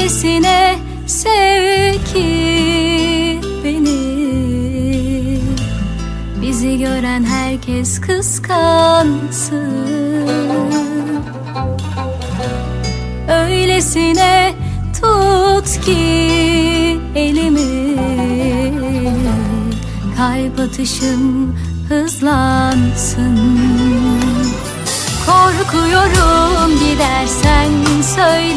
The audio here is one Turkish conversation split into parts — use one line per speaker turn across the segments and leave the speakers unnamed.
Öylesine sev beni. Bizi gören herkes kıskansın. Öylesine tut ki elimi. Kalp atışım hızlansın. Korkuyorum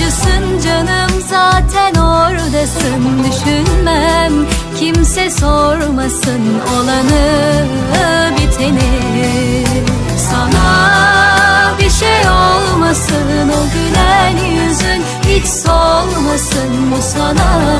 Acısın canım zaten oradasın. Düşünmem kimse sormasın. Olanı biteni. Sana bir şey olmasın. O gülen yüzün hiç solmasın. Bu sana